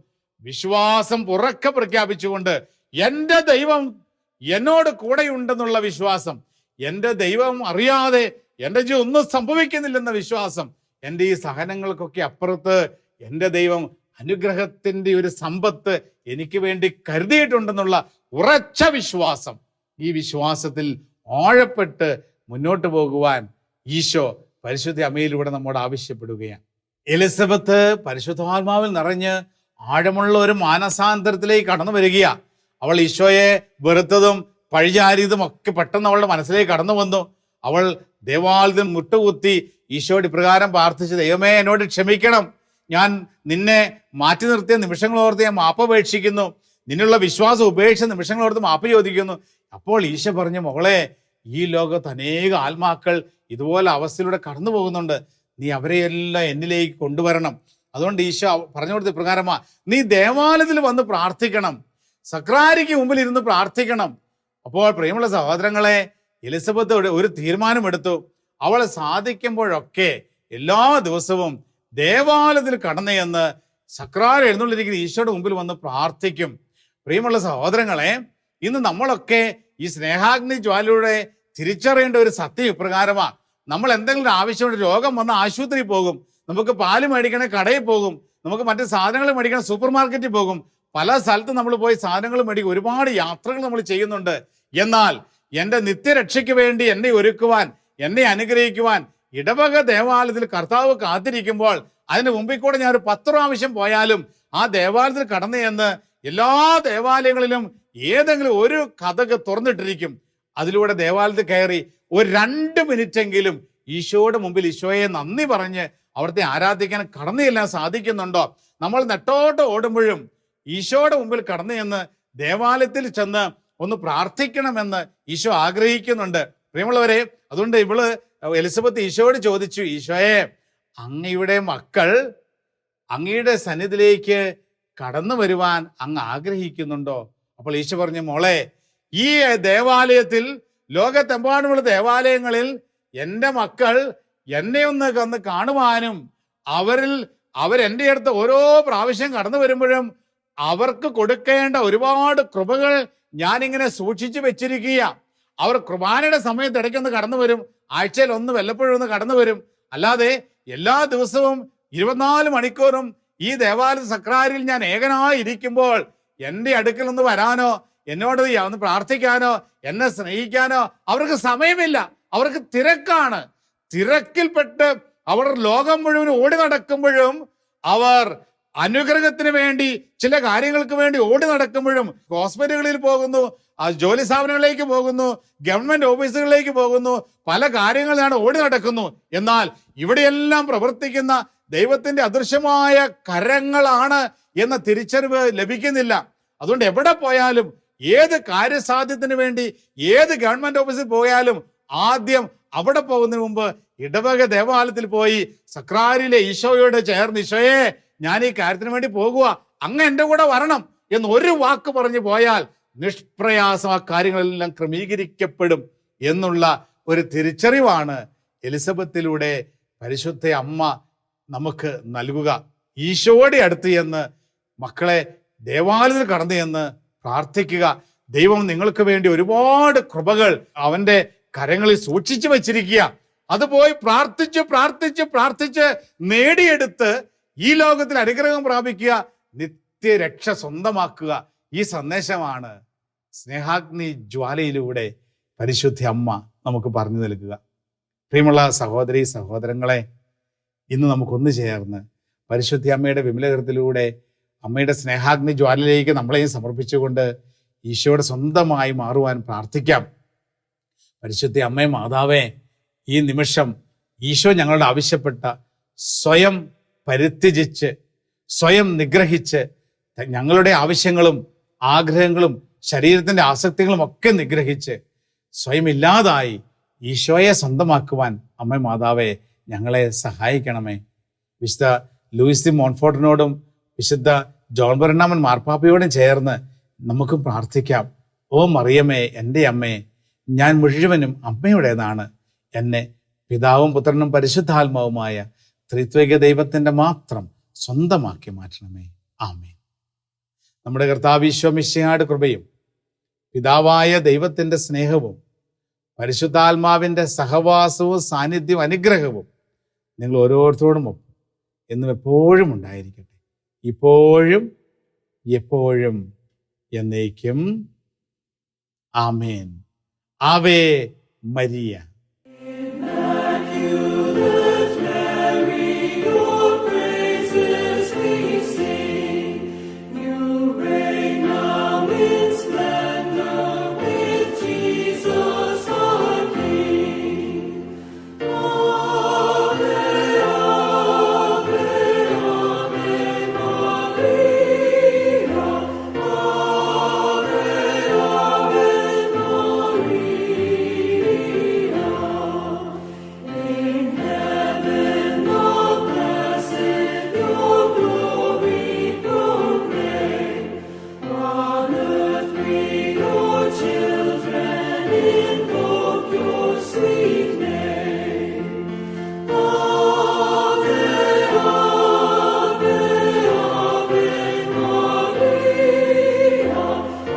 വിശ്വാസം ഉറക്കെ പ്രഖ്യാപിച്ചുകൊണ്ട് എന്റെ ദൈവം എന്നോട് കൂടെയുണ്ടെന്നുള്ള വിശ്വാസം എന്റെ ദൈവം അറിയാതെ എന്റെ ജീവിതം ഒന്നും സംഭവിക്കുന്നില്ലെന്ന വിശ്വാസം എന്റെ ഈ സഹനങ്ങൾക്കൊക്കെ അപ്പുറത്ത് എന്റെ ദൈവം അനുഗ്രഹത്തിന്റെ ഒരു സമ്പത്ത് എനിക്ക് വേണ്ടി കരുതിയിട്ടുണ്ടെന്നുള്ള ഉറച്ച വിശ്വാസം ഈ വിശ്വാസത്തിൽ ആഴപ്പെട്ട് മുന്നോട്ട് പോകുവാൻ ഈശോ പരിശുദ്ധ അമ്മയിലൂടെ നമ്മോട് ആവശ്യപ്പെടുകയാണ്. എലിസബത്ത് പരിശുദ്ധാത്മാവിൽ നിറഞ്ഞ് ആഴമുള്ള ഒരു മാനസാന്തരത്തിലേക്ക് കടന്നു വരികയാ. അവൾ ഈശോയെ വെറുത്തതും പഴിചാരിയതും ഒക്കെ പെട്ടെന്ന് അവളുടെ മനസ്സിലേക്ക് കടന്നു വന്നു. അവൾ ദേവാലയത്തിൽ മുട്ടുകുത്തി ഈശോയുടെ ഇപ്രകാരം പ്രാർത്ഥിച്ചു ദൈവമേ എന്നോട് ക്ഷമിക്കണം. ഞാൻ നിന്നെ മാറ്റി നിർത്തിയ നിമിഷങ്ങൾ ഓർത്ത് ഞാൻ മാപ്പ് അപേക്ഷിക്കുന്നു. നിന്നുള്ള വിശ്വാസം ഉപേക്ഷിച്ച നിമിഷങ്ങൾ ഓർത്ത് മാപ്പ് ചോദിക്കുന്നു. അപ്പോൾ ഈശോ പറഞ്ഞു മകളെ ഈ ലോകത്ത് അനേക ആത്മാക്കൾ ഇതുപോലെ അവസ്ഥയിലൂടെ കടന്നു പോകുന്നുണ്ട് നീ അവരെയെല്ലാം എന്നിലേക്ക് കൊണ്ടുവരണം. അതുകൊണ്ട് ഈശോ പറഞ്ഞു കൊടുത്ത പ്രകാരമാ നീ ദേവാലയത്തിൽ വന്ന് പ്രാർത്ഥിക്കണം. സക്രാരിക്ക് മുമ്പിൽ ഇരുന്ന് പ്രാർത്ഥിക്കണം. അപ്പോൾ പ്രിയമുള്ള സഹോദരങ്ങളെ എലിസബത്ത് ഒരു- തീരുമാനമെടുത്തു. അവൾ സാധിക്കുമ്പോഴൊക്കെ എല്ലാ ദിവസവും ദേവാലയത്തിൽ കടന്നു എന്ന് സക്രാർ എഴുന്നള്ളിരിക്കുന്ന ഈശോയുടെ മുമ്പിൽ വന്ന് പ്രാർത്ഥിക്കും. പ്രിയമുള്ള സഹോദരങ്ങളെ ഇന്ന് നമ്മളൊക്കെ ഈ സ്നേഹാഗ്നി ജ്വാലയുടെ തിരിച്ചറിയേണ്ട ഒരു സത്യം ഇപ്രകാരമാണ് നമ്മൾ എന്തെങ്കിലും ആവശ്യമുണ്ട് രോഗം വന്ന ആശുപത്രിയിൽ പോകും. നമുക്ക് പാൽ മേടിക്കണേ കടയിൽ പോകും. നമുക്ക് മറ്റ് സാധനങ്ങൾ മേടിക്കണം സൂപ്പർ മാർക്കറ്റിൽ പോകും. പല സ്ഥലത്തും നമ്മൾ പോയി സാധനങ്ങൾ മേടിക്കും. ഒരുപാട് യാത്രകൾ നമ്മൾ ചെയ്യുന്നുണ്ട്. എന്നാൽ എന്റെ നിത്യരക്ഷയ്ക്ക് വേണ്ടി എന്നെ ഒരുക്കുവാൻ എന്നെ അനുഗ്രഹിക്കുവാൻ ഇടവക ദേവാലയത്തിൽ കർത്താവ് കാത്തിരിക്കുമ്പോൾ അതിന് മുമ്പിൽ കൂടെ ഞാൻ ഒരു പത്ത് പ്രാവശ്യം പോയാലും ആ ദേവാലയത്തിൽ കടന്നു ചെന്ന് എല്ലാ ദേവാലയങ്ങളിലും ഏതെങ്കിലും ഒരു കഥക് തുറന്നിട്ടിരിക്കും. അതിലൂടെ ദേവാലയത്തിൽ കയറി ഒരു രണ്ട് മിനിറ്റെങ്കിലും ഈശോയുടെ മുമ്പിൽ ഈശോയെ നന്ദി പറഞ്ഞ് അവിടുത്തെ ആരാധിക്കാൻ കടന്നു ചെല്ലാൻ സാധിക്കുന്നുണ്ടോ? നമ്മൾ നെട്ടോട്ട് ഓടുമ്പോഴും ഈശോയുടെ മുമ്പിൽ കടന്നു ചെന്ന് ദേവാലയത്തിൽ ചെന്ന് ഒന്ന് പ്രാർത്ഥിക്കണമെന്ന് ഈശോ ആഗ്രഹിക്കുന്നുണ്ട്. പ്രിയമുള്ളവരെ അതുകൊണ്ട് ഇവൾ എലിസബത്ത് ഈശോയോട് ചോദിച്ചു ഈശോയെ അങ്ങയുടെ മക്കൾ അങ്ങയുടെ സന്നിധിയിലേക്ക് കടന്നു വരുവാൻ അങ്ങ് ആഗ്രഹിക്കുന്നുണ്ടോ? അപ്പോൾ ഈശോ പറഞ്ഞു മോളെ ഈ ദേവാലയത്തിൽ ലോകത്തെമ്പാടുമുള്ള ദേവാലയങ്ങളിൽ എന്റെ മക്കൾ എന്നെ ഒന്ന് കന്ന് കാണുവാനും അവരിൽ അവരെന്റെ അടുത്ത് ഓരോ പ്രാവശ്യം കടന്നു വരുമ്പോഴും അവർക്ക് കൊടുക്കേണ്ട ഒരുപാട് കൃപകൾ ഞാനിങ്ങനെ സൂക്ഷിച്ചു വെച്ചിരിക്കുക അവർ കുർബാനയുടെ സമയത്ത് ഇടയ്ക്കൊന്ന് കടന്നു വരും ആഴ്ചയിൽ ഒന്ന് വല്ലപ്പോഴും ഒന്ന് കടന്നു വരും. അല്ലാതെ എല്ലാ ദിവസവും ഇരുപത്തിനാല് മണിക്കൂറും ഈ ദേവാലയ സക്രാരിൽ ഞാൻ ഏകനായി ഇരിക്കുമ്പോൾ എന്റെ അടുക്കൽ ഒന്ന് വരാനോ എന്നോട് ഒന്ന് പ്രാർത്ഥിക്കാനോ എന്നെ സ്നേഹിക്കാനോ അവർക്ക് സമയമില്ല. അവർക്ക് തിരക്കാണ്. തിരക്കിൽപ്പെട്ട് അവർ ലോകം മുഴുവൻ ഓടി നടക്കുമ്പോഴും അവർ അനുഗ്രഹത്തിന് വേണ്ടി ചില കാര്യങ്ങൾക്ക് വേണ്ടി ഓടി നടക്കുമ്പോഴും ഹോസ്പിറ്റലുകളിൽ പോകുന്നു ജോലി സ്ഥാപനങ്ങളിലേക്ക് പോകുന്നു ഗവൺമെന്റ് ഓഫീസുകളിലേക്ക് പോകുന്നു പല കാര്യങ്ങളിലാണ് ഓടി നടക്കുന്നു. എന്നാൽ ഇവിടെയെല്ലാം പ്രവർത്തിക്കുന്ന ദൈവത്തിന്റെ അദൃശ്യമായ കരങ്ങളാണ് എന്ന തിരിച്ചറിവ് ലഭിക്കുന്നില്ല. അതുകൊണ്ട് എവിടെ പോയാലും ഏത് കാര്യസാധ്യത്തിന് വേണ്ടി ഏത് ഗവൺമെന്റ് ഓഫീസിൽ പോയാലും ആദ്യം അവിടെ പോകുന്നതിന് മുമ്പ് ഇടവക ദേവാലയത്തിൽ പോയി സക്രാരിലെ ഈശോയോട് ചേർന്ന് ഈശോയെ ഞാൻ ഈ കാര്യത്തിന് വേണ്ടി പോകുക അങ്ങ് എന്റെ കൂടെ വരണം എന്ന് ഒരു വാക്ക് പറഞ്ഞു പോയാൽ നിഷ്പ്രയാസം ആ കാര്യങ്ങളെല്ലാം ക്രമീകരിക്കപ്പെടും എന്നുള്ള ഒരു തിരിച്ചറിവാണ് എലിസബത്തിലൂടെ പരിശുദ്ധ അമ്മ നമുക്ക് നൽകുക. ഈശോയുടെ അടുത്ത് എന്ന് മക്കളെ ദേവാലയത്തിൽ കടന്നു എന്ന് പ്രാർത്ഥിക്കുക. ദൈവം നിങ്ങൾക്ക് വേണ്ടി ഒരുപാട് കൃപകൾ അവന്റെ കരങ്ങളിൽ സൂക്ഷിച്ചു വെച്ചിരിക്കുക. അത് പോയി പ്രാർത്ഥിച്ച് പ്രാർത്ഥിച്ച് പ്രാർത്ഥിച്ച് നേടിയെടുത്ത് ഈ ലോകത്തിൽ അനുഗ്രഹം പ്രാപിക്കുക നിത്യരക്ഷ സ്വന്തമാക്കുക. ഈ സന്ദേശമാണ് സ്നേഹാഗ്നി ജ്വാലയിലൂടെ പരിശുദ്ധ അമ്മ നമുക്ക് പറഞ്ഞു നൽകുക. പ്രിയമുള്ള സഹോദരി സഹോദരങ്ങളെ ഇന്ന് നമുക്കൊന്ന് ചേർന്ന് പരിശുദ്ധി അമ്മയുടെ വിമലകൃത്തിലൂടെ അമ്മയുടെ സ്നേഹാഗ്നി ജ്വാലയിലേക്ക് നമ്മളെയും സമർപ്പിച്ചുകൊണ്ട് ഈശോയുടെ സ്വന്തമായി മാറുവാൻ പ്രാർത്ഥിക്കാം. പരിശുദ്ധ അമ്മേ മാതാവേ ഈ നിമിഷം ഈശോ ഞങ്ങളുടെ ആവശ്യപ്പെട്ട സ്വയം പരിത്യജിച്ച് സ്വയം നിഗ്രഹിച്ച് ഞങ്ങളുടെ ആവശ്യങ്ങളും ആഗ്രഹങ്ങളും ശരീരത്തിന്റെ ആസക്തികളും ഒക്കെ നിഗ്രഹിച്ച് സ്വയം ഇല്ലാതായി ഈശോയെ സ്വന്തമാക്കുവാൻ അമ്മ മാതാവെ ഞങ്ങളെ സഹായിക്കണമേ. വിശുദ്ധ ലൂയിസ് ദി മോൺഫോർട്ടിനോടും വിശുദ്ധ ജോൺ ബെർണാമൻ മാർപ്പാപ്പയോടും ചേർന്ന് നമുക്ക് പ്രാർത്ഥിക്കാം. ഓ മറിയമേ എന്റെ അമ്മേ ഞാൻ മുഴുവനും അമ്മയുടേതാണ്. എന്നെ പിതാവും പുത്രനും പരിശുദ്ധാത്മാവുമായ ത്രിത്വൈക ദൈവത്തിന്റെ മാത്രം സ്വന്തമാക്കി മാറ്റണമേ. ആമേ നമ്മുടെ കർത്താവിശ്വമിശയാട് കൃപയും പിതാവായ ദൈവത്തിന്റെ സ്നേഹവും പരിശുദ്ധാത്മാവിന്റെ സഹവാസവും സാന്നിധ്യവും അനുഗ്രഹവും നിങ്ങൾ ഓരോരുത്തരോടും ഒപ്പം എന്നും എപ്പോഴും ഉണ്ടായിരിക്കട്ടെ. ഇപ്പോഴും എപ്പോഴും എന്നേക്കും. ആമേൻ. Ave Maria.